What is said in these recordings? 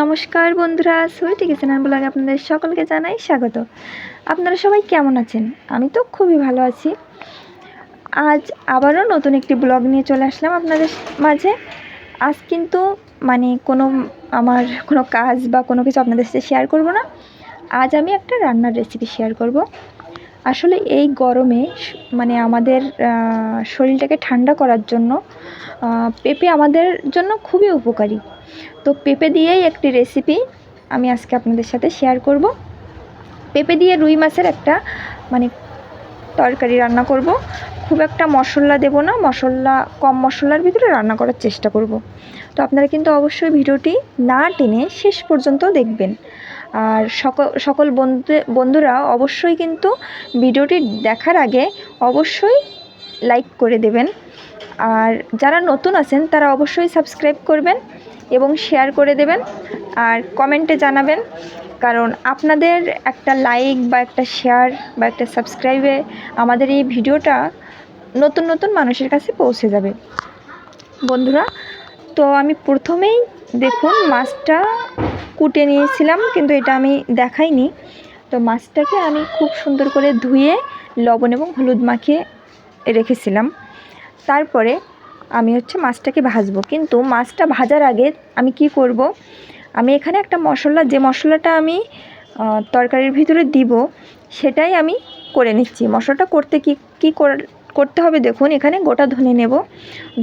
নমস্কার বন্ধুরা, সুইটি কিচেনার ব্লগে আপনাদের সকলকে জানাই স্বাগত। আপনারা সবাই কেমন আছেন? আমি তো খুবই ভালো আছি। আজ আবারও নতুন একটি ব্লগ নিয়ে চলে আসলাম আপনাদের মাঝে। আজ কিন্তু মানে কোনো আমার কোনো কাজ বা কোনো কিছু আপনাদের সাথে শেয়ার করব না। আজ আমি একটা রান্নার রেসিপি শেয়ার করব। আসলে এই গরমে মানে আমাদের শরীরটাকে ঠান্ডা করার জন্য পেঁপে আমাদের জন্য খুবই উপকারী। তো পেঁপে দিয়েই একটি রেসিপি আমি আজকে আপনাদের সাথে শেয়ার করব। পেঁপে দিয়ে রুই মাছের একটা মানে তরকারি রান্না করব। খুব একটা মশলা দেব না, মশলা, কম মশলার ভিতরে রান্না করার চেষ্টা করব। তো আপনারা কিন্তু অবশ্যই ভিডিওটি না টেনে শেষ পর্যন্ত দেখবেন। আর সকল সকল বন্ধু বন্ধুরা অবশ্যই কিন্তু ভিডিওটি দেখার আগে অবশ্যই লাইক করে দেবেন। আর যারা নতুন আছেন তারা অবশ্যই সাবস্ক্রাইব করবেন। এবং শেয়ার করে দেবেন আর কমেন্টে জানাবেন। কারণ আপনাদের একটা লাইক বা একটা শেয়ার বা একটা সাবস্ক্রাইবে আমাদের এই ভিডিওটা নতুন নতুন মানুষের কাছে পৌঁছে যাবে। বন্ধুরা, তো আমি প্রথমেই দেখুন মাছটা কুটে নিয়েছিলাম, কিন্তু এটা আমি দেখাইনি। তো মাছটাকে আমি খুব সুন্দর করে ধুয়ে লবণ এবং হলুদ মাখিয়ে রেখেছিলাম। তারপরে আমি হচ্ছে মাছটাকে ভাজবো। কিন্তু মাছটা ভাজার আগে আমি কি করব? আমি এখানে একটা মশলা, যে মশলাটা আমি তরকারির ভিতরে দিব, সেটাই আমি করে নিচ্ছি। মশলাটা করতে কি, কী করতে হবে দেখুন, এখানে গোটা ধনে নেব।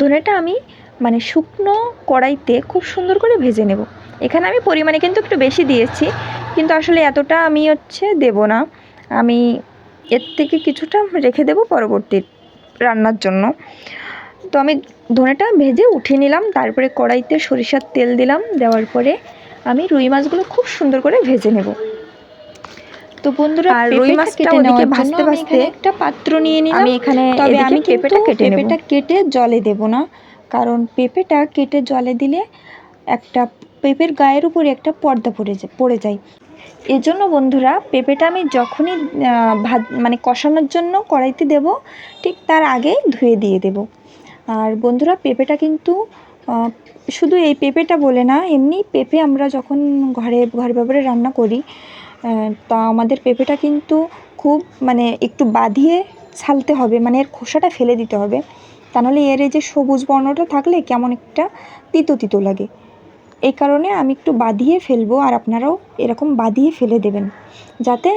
ধনেটা আমি মানে শুকনো কড়াইতে খুব সুন্দর করে ভেজে নেব। এখানে আমি পরিমাণে কিন্তু একটু বেশি দিয়েছি, কিন্তু আসলে এতটা আমি হচ্ছে দেব না। আমি এর থেকে কিছুটা রেখে দেব পরবর্তী রান্নার জন্য। তো আমি ধনেটা ভেজে উঠিয়ে নিলাম তারপরে কড়াইতে সরিষার তেল দিলাম দেওয়ার পরে আমি রুই মাছগুলো খুব সুন্দর করে ভেজে নেব। তো বন্ধুরা আর রুই মাছটা কেটে ওদিকে ভাজতে ভাজতে একটা পাত্র নিয়ে নিলাম। আমি এখানে তবে আমি পেঁপেটা কেটে নেব। পেঁপেটা কেটে জলে দেব না কারণ পেঁপেটা কেটে জলে দিলে একটা পেঁপের গায়ের উপরে একটা পর্দা পড়ে যায় পড়ে যায়। এজন্য বন্ধুরা পেঁপেটা আমি যখনই ভাজ মানে কষানোর জন্য কড়াইতে দেব ঠিক তার আগেই ধুয়ে দিয়ে দেব। আর বন্ধুরা, পেঁপেটা কিন্তু শুধু এই পেঁপেটা বলে না, এমনি পেঁপে আমরা যখন ঘরে ঘরে ব্যাপারে রান্না করি তা আমাদের পেঁপেটা কিন্তু খুব মানে একটু বাঁধিয়ে ছালতে হবে মানে এর খোসাটা ফেলে দিতে হবে। তা নাহলে এর এই যে সবুজ বর্ণটা থাকলে কেমন একটা তিতো তিতো লাগে। এই কারণে আমি একটু বাঁধিয়ে ফেলব আর আপনারাও এরকম বাঁধিয়ে ফেলে দেবেন। যাতে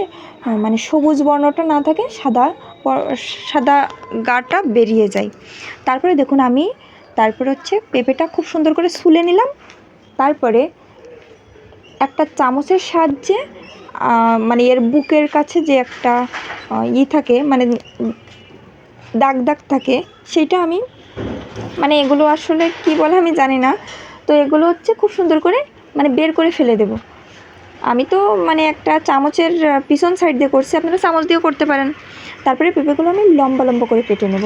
মানে সবুজ বর্ণটা না থাকে, সাদা সাদা গাটা বেরিয়ে যায়। তারপরে দেখুন আমি, তারপরে হচ্ছে পেঁপেটা খুব সুন্দর করে সুলে নিলাম। তারপরে একটা চামচের সাহায্যে মানে এর বুকের কাছে যে একটা ই থাকে মানে দাগ দাগ থাকে, সেটা আমি মানে এগুলো আসলে কি বলে আমি জানি না। তো এগুলো হচ্ছে খুব সুন্দর করে মানে বের করে ফেলে দেব। আমি তো মানে একটা চামচের পিছন সাইড দিয়ে করছি, আপনারা চামচ দিয়েও করতে পারেন। তারপরে পেঁপেগুলো আমি লম্বা লম্বা করে কেটে নেব।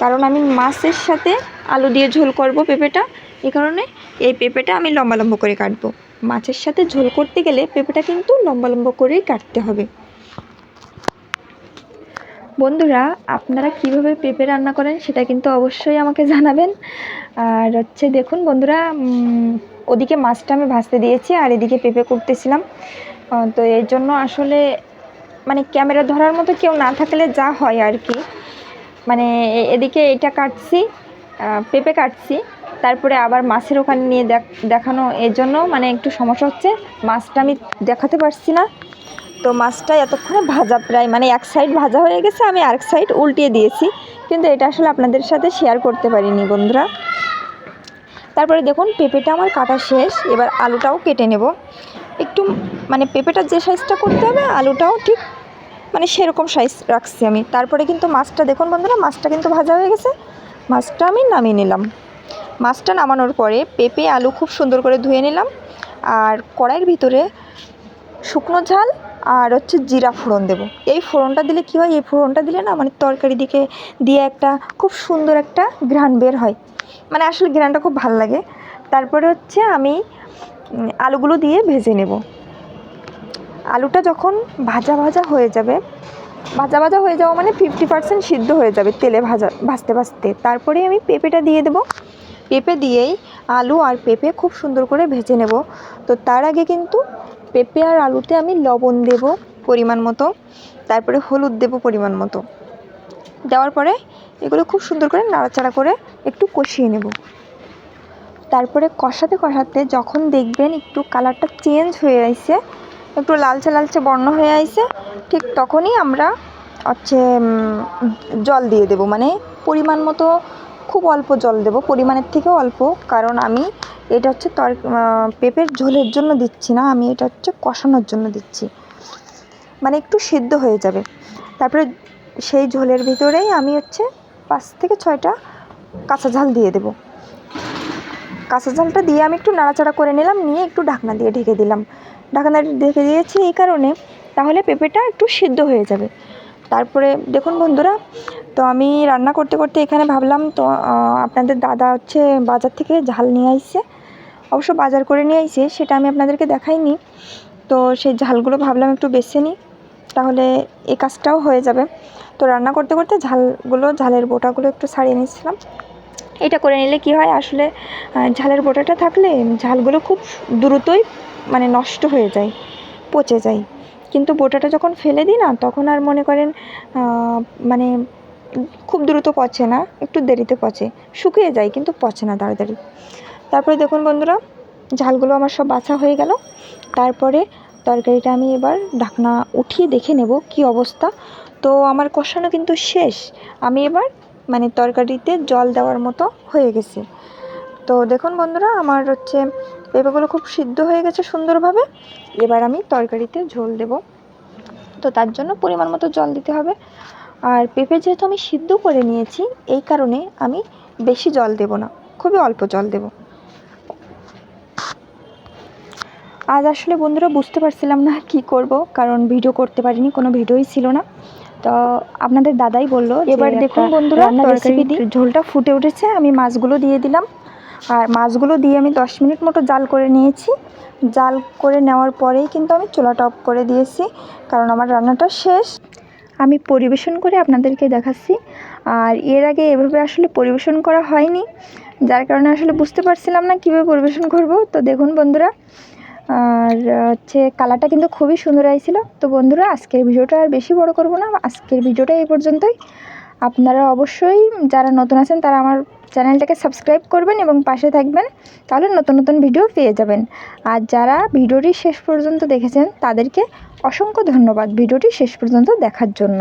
কারণ আমি মাছের সাথে আলু দিয়ে ঝোল করব পেঁপেটা এই কারণে এই পেঁপেটা আমি লম্বা লম্বা করে কাটবো। মাছের সাথে ঝোল করতে গেলে পেঁপেটা কিন্তু লম্বা লম্বা করেই কাটতে হবে। বন্ধুরা, আপনারা কীভাবে পেঁপে রান্না করেন সেটা কিন্তু অবশ্যই আমাকে জানাবেন। আর হচ্ছে দেখুন বন্ধুরা ওদিকে মাছটা আমি ভাজতে দিয়েছি আর এদিকে পেঁপে করতেছিলাম তো এর জন্য আসলে মানে ক্যামেরা ধরার মতো কেউ না থাকলে যা হয় আর কি। মানে এদিকে এটা কাটছি পেঁপে কাটছি, তারপরে আবার মাছের ওখানে নিয়ে দেখ- দেখানো এর জন্য মানে একটু সমস্যা হচ্ছে। মাছটা আমি দেখাতে পারছি না। তো মাছটা এতক্ষণে ভাজা প্রায় মানে এক সাইড ভাজা হয়ে গেছে, আমি আরেক সাইড উল্টিয়ে দিয়েছি। কিন্তু এটা আসলে আপনাদের সাথে শেয়ার করতে পারিনি বন্ধুরা। তারপরে দেখুন, পেঁপেটা আমার কাটা শেষ, এবার আলুটাও কেটে নেব। একটু মানে পেঁপেটা যে সাইজটা করতে হবে, আলুটাও ঠিক মানে সেরকম সাইজ রাখছি আমি। তারপরে কিন্তু মাছটা, দেখুন বন্ধুরা, মাছটা কিন্তু ভাজা হয়ে গেছে। মাছটা আমি নামিয়ে নিলাম। মাছটা নামানোর পরে পেঁপে, আলু খুব সুন্দর করে ধুয়ে নিলাম। আর কড়াইয়ের ভিতরে শুকনো ঝাল আর হচ্ছে জিরা ফোড়ন দেবো। এই ফোড়নটা দিলে কী হয়? এই ফোড়নটা দিলে না মানে তরকারি দিকে দিয়ে একটা খুব সুন্দর একটা ঘ্রাণ বের হয়। মানে আসলে ঘ্রাণটা খুব ভালো লাগে। তারপরে হচ্ছে আমি আলুগুলো দিয়ে ভেজে নেব। আলুটা যখন ভাজা ভাজা হয়ে যাবে, ভাজা ভাজা হয়ে যাওয়া মানে ফিফটি পার্সেন্ট সিদ্ধ হয়ে যাবে তেলে ভাজা, ভাজতে ভাজতে। তারপরে আমি পেঁপেটা দিয়ে দেবো। পেঁপে দিয়েই আলু আর পেঁপে খুব সুন্দর করে ভেজে নেব। তো তার আগে কিন্তু পেঁপে আর আলুতে আমি লবণ দেব পরিমাণ মতো। তারপরে হলুদ দেব পরিমাণ মতো। দেওয়ার পরে এগুলো খুব সুন্দর করে নাড়াচাড়া করে একটু কষিয়ে নেব। তারপরে কষাতে কষাতে যখন দেখবেন একটু কালারটা চেঞ্জ হয়ে আসছে একটু লালচে লালচে বর্ণ হয়ে আসছে ঠিক তখনই আমরা হচ্ছে জল দিয়ে দেব। মানে পরিমাণ মতো খুব অল্প জল দেব। পরিমাণের থেকেও অল্প। কারণ আমি এটা হচ্ছে তর পেঁপের ঝোলের জন্য দিচ্ছি না, আমি এটা হচ্ছে কষানোর জন্য দিচ্ছি। মানে একটু সিদ্ধ হয়ে যাবে। তারপরে সেই ঝোলের ভিতরেই আমি হচ্ছে পাঁচ থেকে ছয়টা কাঁচা ঝাল দিয়ে দেবো। কাঁচা ঝালটা দিয়ে আমি একটু নাড়াচাড়া করে নিলাম, নিয়ে একটু ঢাকনা দিয়ে ঢেকে দিলাম। ঢাকনা ঢেকে দিয়েছি এই কারণে, তাহলে পেঁপেটা একটু সিদ্ধ হয়ে যাবে। তারপরে দেখুন বন্ধুরা, তো আমি রান্না করতে করতে এখানে ভাবলাম, তো আপনাদের দাদা হচ্ছে বাজার থেকে ঝাল নিয়ে আসছে অবশ্য বাজার করে নিয়ে আসছে সেটা আমি আপনাদেরকে দেখাইনি। তো সেই ঝালগুলো ভাবলাম একটু বেছে নিই, তাহলে এই কাজটাও হয়ে যাবে। তো রান্না করতে করতে ঝালগুলো, ঝালের বোটাগুলো একটু ছাড়িয়ে নিয়েছিলাম। এটা করে নিলে কি হয়, আসলে ঝালের বোটাটা থাকলে ঝালগুলো খুব দ্রুতই মানে নষ্ট হয়ে যায়, পচে যায়। কিন্তু বোটাটা যখন ফেলে দিই না, তখন আর মনে করেন মানে খুব দ্রুত পচে না, একটু দেরিতে পচে, শুকিয়ে যায়, কিন্তু পচে না তাড়াতাড়ি। তারপরে দেখুন বন্ধুরা, ঝালগুলো আমার সব বাছা হয়ে গেল। তারপরে তরকারিটা আমি এবার ঢাকনা উঠিয়ে দেখে নেব কি অবস্থা। তো আমার কষানো কিন্তু শেষ। আমি এবার মানে তরকারিতে জল দেওয়ার মতো হয়ে গেছে। তো দেখুন বন্ধুরা, আমার হচ্ছে পেঁপেগুলো খুব সিদ্ধ হয়ে গেছে সুন্দরভাবে। এবার আমি তরকারিতে ঝোল দেব। তো তার জন্য পরিমাণ মতো জল দিতে হবে। আর পেঁপে যেহেতু আমি সিদ্ধ করে নিয়েছি, এই কারণে আমি বেশি জল দেব না, খুবই অল্প জল দেব। আজ আসলে বন্ধুরা বুঝতে পারছিলাম না কি করব কারণ ভিডিও করতে পারিনি কোনো ভিডিওই ছিল না। তো আপনাদের দাদাই বলল এবার দেখুন বন্ধুরা রেসিপি ঝোলটা ফুটে উঠেছে আমি মাছগুলো দিয়ে দিলাম। আর মাছগুলো দিয়ে আমি দশ মিনিট মতো জাল করে নিয়েছি। জাল করে নেওয়ার পরেই কিন্তু আমি চুলাটা অফ করে দিয়েছি কারণ আমার রান্নাটা শেষ। আমি পরিবেশন করে আপনাদেরকে দেখাচ্ছি। আর এর আগে এভাবে আসলে পরিবেশন করা হয়নি যার কারণে আসলে বুঝতে পারছিলাম না কীভাবে পরিবেশন করব। তো দেখুন বন্ধুরা আর হচ্ছে কালারটা কিন্তু খুবই সুন্দর হয়েছিল তো বন্ধুরা, আজকের ভিডিওটা আর বেশি বড় করব না। আজকের ভিডিওটা এই পর্যন্তই। আপনারা অবশ্যই যারা নতুন আছেন, তারা আমার চ্যানেলটাকে সাবস্ক্রাইব করবেন এবং পাশে থাকবেন। তাহলে নতুন নতুন ভিডিও পেয়ে যাবেন। আর যারা ভিডিওটি শেষ পর্যন্ত দেখেছেন, তাদেরকে অসংখ্য ধন্যবাদ ভিডিওটি শেষ পর্যন্ত দেখার জন্য।